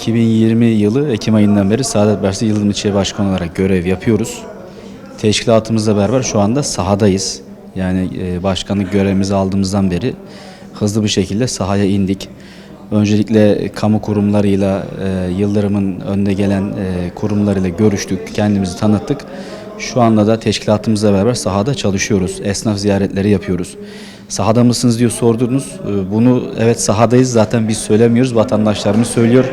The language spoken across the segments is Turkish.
2020 yılı Ekim ayından beri Saadet Partisi Yıldırım İlçe Başkanı olarak görev yapıyoruz. Teşkilatımızla beraber şu anda sahadayız. Yani e, başkanlık görevimizi aldığımızdan beri hızlı bir şekilde sahaya indik. Öncelikle kamu kurumlarıyla, e, Yıldırım'ın önde gelen e, kurumlarıyla görüştük, kendimizi tanıttık. Şu anda da teşkilatımızla beraber sahada çalışıyoruz. Esnaf ziyaretleri yapıyoruz. Sahada mısınız diye sordunuz. Bunu evet sahadayız zaten biz söylemiyoruz, vatandaşlarımız söylüyor.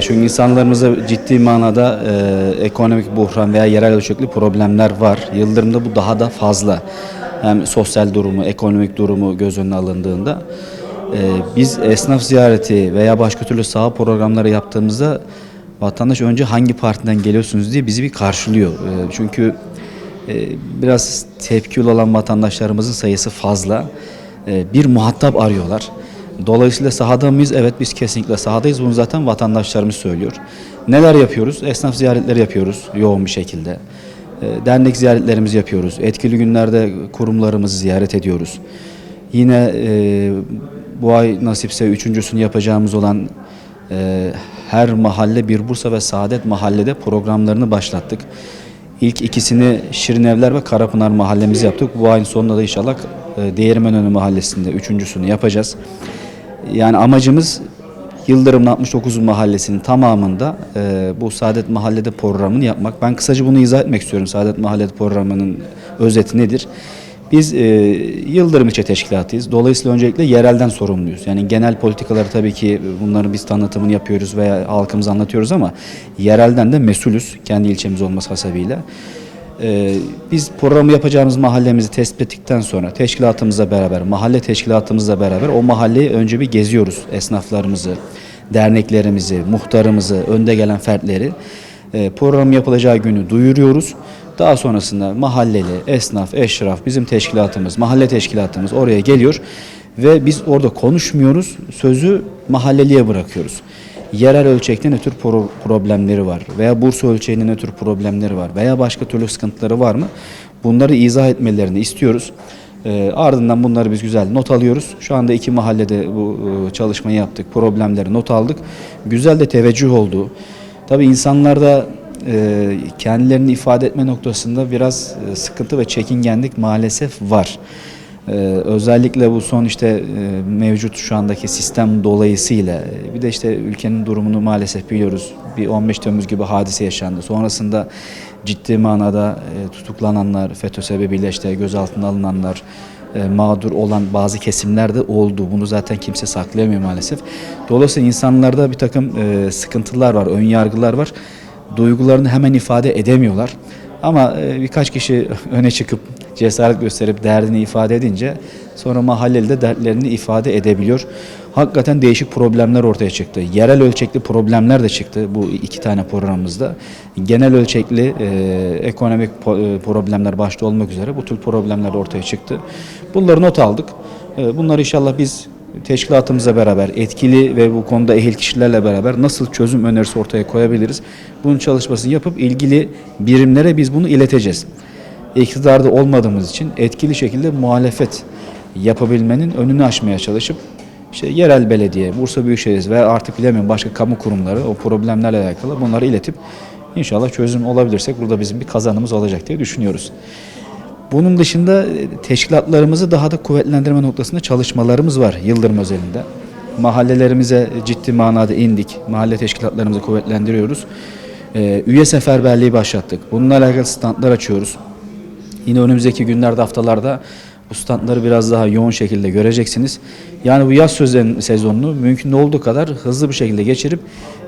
Çünkü insanlarımızda ciddi manada e, ekonomik buhran veya yerel ölçekli problemler var. Yıldırım'da bu daha da fazla. Hem sosyal durumu, ekonomik durumu göz önüne alındığında. E, biz esnaf ziyareti veya başka türlü saha programları yaptığımızda vatandaş önce hangi partiden geliyorsunuz diye bizi bir karşılıyor. E, çünkü e, biraz tepkili olan vatandaşlarımızın sayısı fazla. E, bir muhatap arıyorlar. Dolayısıyla sahada mıyız? Evet biz kesinlikle sahadayız. Bunu zaten vatandaşlarımız söylüyor. Neler yapıyoruz? Esnaf ziyaretleri yapıyoruz yoğun bir şekilde. E, Dernek ziyaretlerimizi yapıyoruz. Etkili günlerde kurumlarımızı ziyaret ediyoruz. Yine e, bu ay nasipse üçüncüsünü yapacağımız olan e, her mahalle bir Bursa ve Saadet mahallede programlarını başlattık. İlk ikisini Şirinevler ve Karapınar mahallemizi yaptık. Bu ayın sonunda da inşallah e, Değirmenönü mahallesinde üçüncüsünü yapacağız. Yani amacımız Yıldırım'ın 69 mahallesinin tamamında e, bu Saadet Mahallede programını yapmak. Ben kısaca bunu izah etmek istiyorum. Saadet Mahallede programının özeti nedir? Biz e, Yıldırım İlçe Teşkilatıyız. Dolayısıyla öncelikle yerelden sorumluyuz. Yani genel politikaları tabii ki bunların biz tanıtımını yapıyoruz veya halkımıza anlatıyoruz ama yerelden de mesulüz kendi ilçemiz olması hasabıyla. Ee, biz programı yapacağımız mahallemizi tespit ettikten sonra teşkilatımızla beraber, mahalle teşkilatımızla beraber o mahalleyi önce bir geziyoruz. Esnaflarımızı, derneklerimizi, muhtarımızı, önde gelen fertleri. Ee, program yapılacağı günü duyuruyoruz. Daha sonrasında mahalleli, esnaf, eşraf, bizim teşkilatımız, mahalle teşkilatımız oraya geliyor ve biz orada konuşmuyoruz, sözü mahalleliye bırakıyoruz yerel ölçekte ne tür pro- problemleri var veya Bursa ölçeğinde ne tür problemleri var veya başka türlü sıkıntıları var mı? Bunları izah etmelerini istiyoruz. Ee, ardından bunları biz güzel not alıyoruz. Şu anda iki mahallede bu e, çalışmayı yaptık. Problemleri not aldık. Güzel de teveccüh oldu. Tabii insanlarda e, kendilerini ifade etme noktasında biraz e, sıkıntı ve çekingenlik maalesef var. Ee, özellikle bu son işte e, mevcut şu andaki sistem dolayısıyla e, bir de işte ülkenin durumunu maalesef biliyoruz. Bir 15 Temmuz gibi hadise yaşandı. Sonrasında ciddi manada e, tutuklananlar, FETÖ sebebiyle işte gözaltına alınanlar, mağdur olan bazı kesimler de oldu. Bunu zaten kimse saklayamıyor maalesef. Dolayısıyla insanlarda bir takım sıkıntılar var, ön yargılar var. Duygularını hemen ifade edemiyorlar. Ama birkaç kişi öne çıkıp cesaret gösterip derdini ifade edince sonra mahalleli de dertlerini ifade edebiliyor. Hakikaten değişik problemler ortaya çıktı. Yerel ölçekli problemler de çıktı bu iki tane programımızda. Genel ölçekli e, ekonomik e, problemler başta olmak üzere bu tür problemler ortaya çıktı. Bunları not aldık. E, bunları inşallah biz teşkilatımızla beraber etkili ve bu konuda ehil kişilerle beraber nasıl çözüm önerisi ortaya koyabiliriz? Bunun çalışmasını yapıp ilgili birimlere biz bunu ileteceğiz. İktidarda olmadığımız için etkili şekilde muhalefet yapabilmenin önünü aşmaya çalışıp işte yerel belediye, Bursa Büyükşehir veya artık bilemiyorum başka kamu kurumları o problemlerle alakalı bunları iletip inşallah çözüm olabilirsek burada bizim bir kazanımız olacak diye düşünüyoruz. Bunun dışında e, teşkilatlarımızı daha da kuvvetlendirme noktasında çalışmalarımız var Yıldırım özelinde. Mahallelerimize ciddi manada indik. Mahalle teşkilatlarımızı kuvvetlendiriyoruz. Ee, üye seferberliği başlattık. Bununla alakalı standlar açıyoruz. Yine önümüzdeki günlerde haftalarda bu standları biraz daha yoğun şekilde göreceksiniz. Yani bu yaz sezonunu mümkün olduğu kadar hızlı bir şekilde geçirip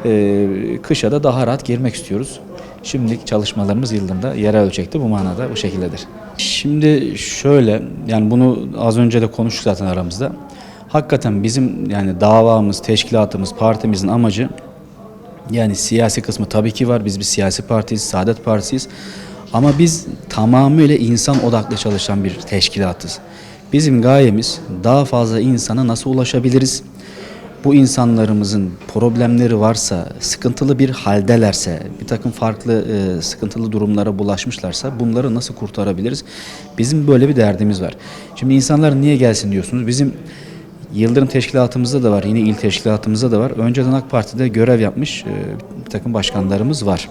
e, kışa da daha rahat girmek istiyoruz. Şimdilik çalışmalarımız Yıldırım'da yerel ölçekte bu manada bu şekildedir. Şimdi şöyle yani bunu az önce de konuştuk zaten aramızda. Hakikaten bizim yani davamız, teşkilatımız, partimizin amacı yani siyasi kısmı tabii ki var. Biz bir siyasi partiyiz, Saadet Partisiyiz. Ama biz tamamıyla insan odaklı çalışan bir teşkilatız. Bizim gayemiz daha fazla insana nasıl ulaşabiliriz? Bu insanlarımızın problemleri varsa, sıkıntılı bir haldelerse, bir takım farklı e, sıkıntılı durumlara bulaşmışlarsa bunları nasıl kurtarabiliriz? Bizim böyle bir derdimiz var. Şimdi insanlar niye gelsin diyorsunuz? Bizim Yıldırım Teşkilatımızda da var, yine il teşkilatımızda da var. Önceden AK Parti'de görev yapmış e, bir takım başkanlarımız var.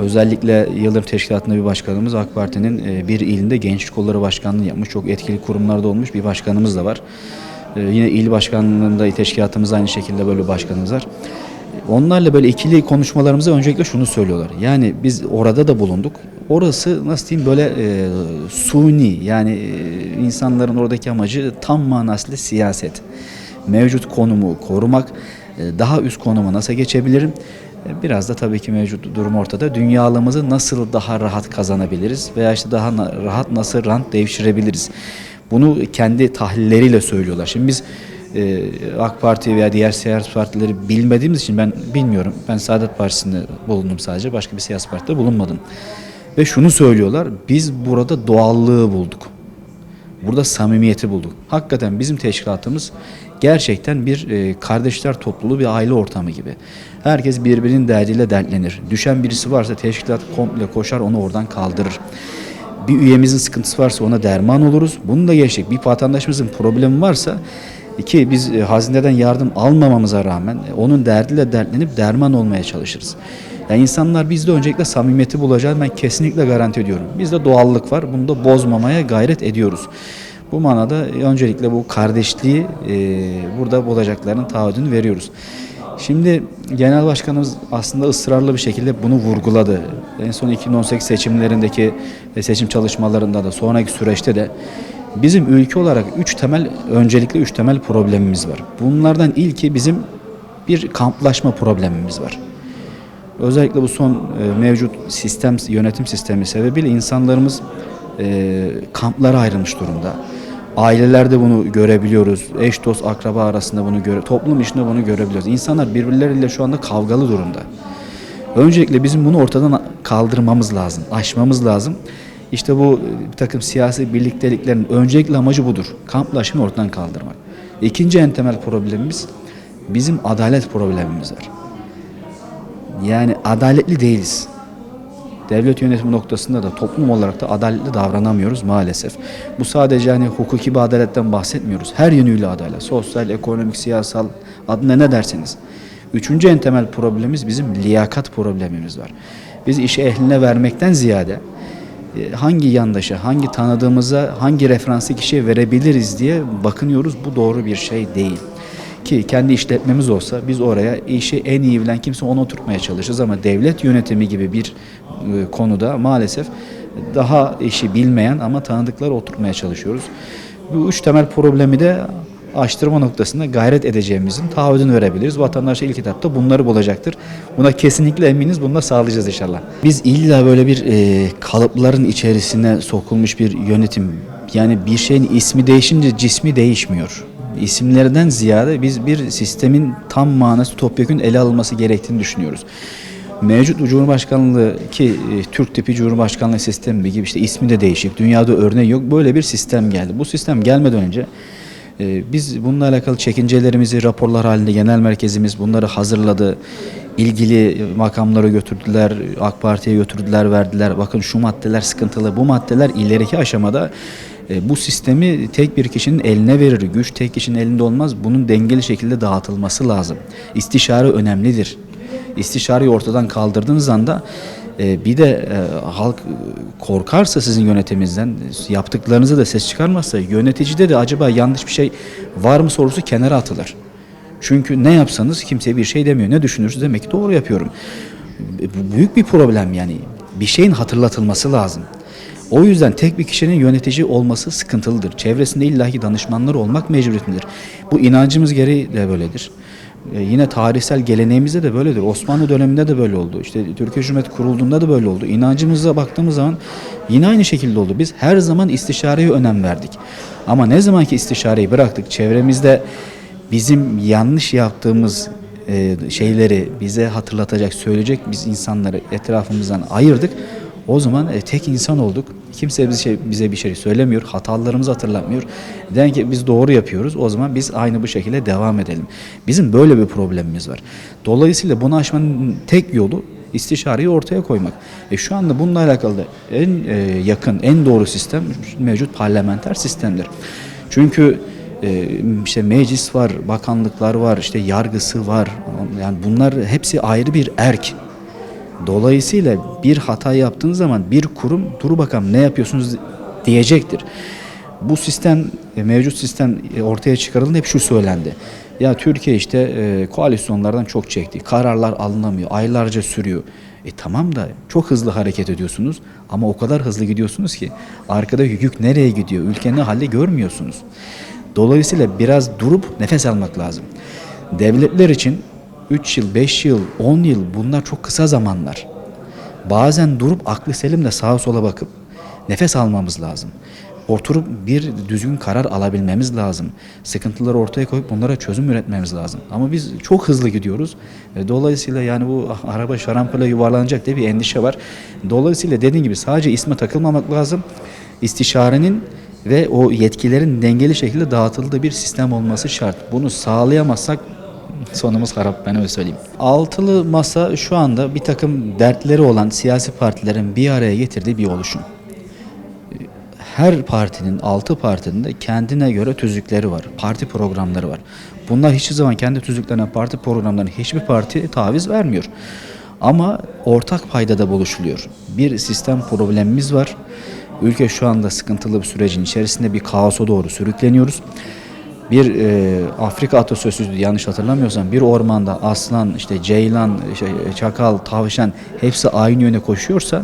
Özellikle Yıldırım Teşkilatı'nda bir başkanımız AK Parti'nin e, bir ilinde Gençlik Kolları Başkanlığı yapmış. Çok etkili kurumlarda olmuş bir başkanımız da var. E, Yine il başkanlığında teşkilatımızda aynı şekilde böyle başkanımız var. Onlarla böyle ikili konuşmalarımızda öncelikle şunu söylüyorlar. Yani biz orada da bulunduk. Orası nasıl diyeyim böyle e, suni yani e, insanların oradaki amacı tam manasıyla siyaset. Mevcut konumu korumak, e, daha üst konuma nasıl geçebilirim? E, Biraz da tabii ki mevcut durum ortada. Dünyalığımızı nasıl daha rahat kazanabiliriz veya işte daha rahat nasıl rant devşirebiliriz? Bunu kendi tahlilleriyle söylüyorlar. Şimdi biz e, AK Parti veya diğer siyasi partileri bilmediğimiz için ben bilmiyorum. Ben Saadet Partisi'nde bulundum sadece. Başka bir siyasi partide bulunmadım. Ve şunu söylüyorlar. Biz burada doğallığı bulduk. Burada samimiyeti bulduk. Hakikaten bizim teşkilatımız gerçekten bir e, kardeşler topluluğu, bir aile ortamı gibi. Herkes birbirinin derdiyle dertlenir. Düşen birisi varsa teşkilat komple koşar onu oradan kaldırır. Bir üyemizin sıkıntısı varsa ona derman oluruz. Bunu da geçtik. Bir vatandaşımızın problemi varsa ki biz e, hazineden yardım almamamıza rağmen e, onun derdiyle dertlenip derman olmaya çalışırız. Yani insanlar bizde öncelikle samimiyeti bulacağını ben kesinlikle garanti ediyorum. Bizde doğallık var. Bunu da bozmamaya gayret ediyoruz. Bu manada öncelikle bu kardeşliği e, burada bulacaklarının taahhüdünü veriyoruz. Şimdi genel başkanımız aslında ısrarlı bir şekilde bunu vurguladı. En son 2018 seçimlerindeki e, seçim çalışmalarında da sonraki süreçte de bizim ülke olarak üç temel öncelikle üç temel problemimiz var. Bunlardan ilki bizim bir kamplaşma problemimiz var. Özellikle bu son e, mevcut sistem yönetim sistemi sebebiyle insanlarımız e, kamplara ayrılmış durumda. Ailelerde bunu görebiliyoruz. Eş dost akraba arasında bunu göre toplum içinde bunu görebiliyoruz. İnsanlar birbirleriyle şu anda kavgalı durumda. Öncelikle bizim bunu ortadan kaldırmamız lazım, aşmamız lazım. İşte bu bir takım siyasi birlikteliklerin öncelikli amacı budur. Kamplaşmayı ortadan kaldırmak. İkinci en temel problemimiz bizim adalet problemimiz var. Yani adaletli değiliz. Devlet yönetimi noktasında da toplum olarak da adaletli davranamıyoruz maalesef. Bu sadece hani hukuki bir adaletten bahsetmiyoruz. Her yönüyle adalet. Sosyal, ekonomik, siyasal adına ne derseniz. Üçüncü en temel problemimiz bizim liyakat problemimiz var. Biz işi ehline vermekten ziyade e, hangi yandaşa, hangi tanıdığımıza, hangi referansı kişiye verebiliriz diye bakınıyoruz. Bu doğru bir şey değil. Ki kendi işletmemiz olsa biz oraya işi en iyi bilen kimse onu oturtmaya çalışırız ama devlet yönetimi gibi bir konuda maalesef daha işi bilmeyen ama tanıdıkları oturtmaya çalışıyoruz. Bu üç temel problemi de aştırma noktasında gayret edeceğimizin taahhüdünü verebiliriz. Vatandaş ilk etapta bunları bulacaktır. Buna kesinlikle eminiz. Bunu da sağlayacağız inşallah. Biz illa böyle bir e, kalıpların içerisine sokulmuş bir yönetim yani bir şeyin ismi değişince cismi değişmiyor. İsimlerden ziyade biz bir sistemin tam manası topyekun ele alınması gerektiğini düşünüyoruz. Mevcut Cumhurbaşkanlığı ki e, Türk tipi Cumhurbaşkanlığı sistemi gibi işte ismi de değişik. Dünyada örneği yok. Böyle bir sistem geldi. Bu sistem gelmeden önce e, biz bununla alakalı çekincelerimizi raporlar halinde genel merkezimiz bunları hazırladı. İlgili makamlara götürdüler, AK Parti'ye götürdüler, verdiler. Bakın şu maddeler sıkıntılı. Bu maddeler ileriki aşamada e, bu sistemi tek bir kişinin eline verir. Güç tek kişinin elinde olmaz. Bunun dengeli şekilde dağıtılması lazım. İstişare önemlidir. İstişareyi ortadan kaldırdığınız anda e, bir de e, halk e, korkarsa sizin yönetiminizden yaptıklarınızı da ses çıkarmazsa yöneticide de acaba yanlış bir şey var mı sorusu kenara atılır. Çünkü ne yapsanız kimse bir şey demiyor. Ne düşünürsünüz demek ki doğru yapıyorum. Bu büyük bir problem yani. Bir şeyin hatırlatılması lazım. O yüzden tek bir kişinin yönetici olması sıkıntılıdır. Çevresinde illaki danışmanlar olmak mecburiyetindedir. Bu inancımız gereği de böyledir. Ee, yine tarihsel geleneğimizde de böyledir. Osmanlı döneminde de böyle oldu. İşte Türkiye Cumhuriyeti kurulduğunda da böyle oldu. İnancımıza baktığımız zaman yine aynı şekilde oldu. Biz her zaman istişareye önem verdik. Ama ne zaman ki istişareyi bıraktık, çevremizde bizim yanlış yaptığımız e, şeyleri bize hatırlatacak, söyleyecek biz insanları etrafımızdan ayırdık. O zaman e, tek insan olduk. Kimse bize, şey, bize bir şey söylemiyor, hatalarımızı hatırlatmıyor. Den ki biz doğru yapıyoruz. O zaman biz aynı bu şekilde devam edelim. Bizim böyle bir problemimiz var. Dolayısıyla bunu aşmanın tek yolu istişareyi ortaya koymak. E şu anda bununla alakalı en e, yakın, en doğru sistem mevcut parlamenter sistemdir. Çünkü e, işte meclis var, bakanlıklar var, işte yargısı var. Yani bunlar hepsi ayrı bir erk. Dolayısıyla bir hata yaptığınız zaman bir kurum dur bakalım ne yapıyorsunuz diyecektir. Bu sistem e, mevcut sistem e, ortaya çıkarıldığında hep şu söylendi. Ya Türkiye işte e, koalisyonlardan çok çekti. Kararlar alınamıyor. Aylarca sürüyor. E tamam da çok hızlı hareket ediyorsunuz ama o kadar hızlı gidiyorsunuz ki arkada yük nereye gidiyor? Ülkenin halde görmüyorsunuz. Dolayısıyla biraz durup nefes almak lazım. Devletler için 3 yıl, 5 yıl, 10 yıl bunlar çok kısa zamanlar. Bazen durup aklı selimle sağa sola bakıp nefes almamız lazım. Oturup bir düzgün karar alabilmemiz lazım. Sıkıntıları ortaya koyup bunlara çözüm üretmemiz lazım. Ama biz çok hızlı gidiyoruz. E, Dolayısıyla yani bu araba şarampole yuvarlanacak diye bir endişe var. Dolayısıyla dediğim gibi sadece isme takılmamak lazım. İstişarenin ve o yetkilerin dengeli şekilde dağıtıldığı bir sistem olması şart. Bunu sağlayamazsak sonumuz harap ben öyle söyleyeyim. Altılı masa şu anda bir takım dertleri olan siyasi partilerin bir araya getirdiği bir oluşum. Her partinin, altı partinin de kendine göre tüzükleri var. Parti programları var. Bunlar hiçbir zaman kendi tüzüklerine, parti programlarına hiçbir parti taviz vermiyor. Ama ortak paydada buluşuluyor. Bir sistem problemimiz var. Ülke şu anda sıkıntılı bir sürecin içerisinde bir kaosa doğru sürükleniyoruz. Bir e, Afrika atasözüydü yanlış hatırlamıyorsam bir ormanda aslan, işte ceylan, şey, çakal, tavşan hepsi aynı yöne koşuyorsa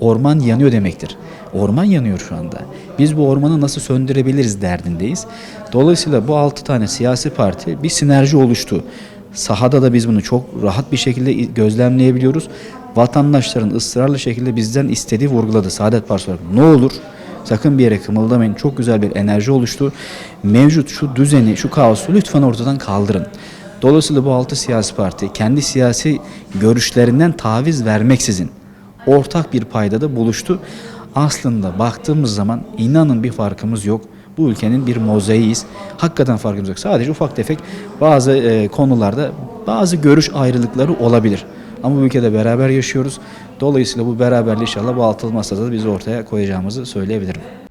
orman yanıyor demektir. Orman yanıyor şu anda. Biz bu ormanı nasıl söndürebiliriz derdindeyiz. Dolayısıyla bu altı tane siyasi parti bir sinerji oluştu. Sahada da biz bunu çok rahat bir şekilde gözlemleyebiliyoruz. Vatandaşların ısrarlı şekilde bizden istediği vurguladı Saadet Partisi olarak. Ne olur sakın bir yere kımıldamayın. Çok güzel bir enerji oluştu. Mevcut şu düzeni, şu kaosu lütfen ortadan kaldırın. Dolayısıyla bu altı siyasi parti kendi siyasi görüşlerinden taviz vermeksizin ortak bir paydada buluştu. Aslında baktığımız zaman inanın bir farkımız yok. Bu ülkenin bir mozaiğiyiz. Hakikaten farkımız yok. Sadece ufak tefek bazı e, konularda bazı görüş ayrılıkları olabilir. Ama bu ülkede beraber yaşıyoruz. Dolayısıyla bu beraberliği inşallah bu altılı masada da biz ortaya koyacağımızı söyleyebilirim.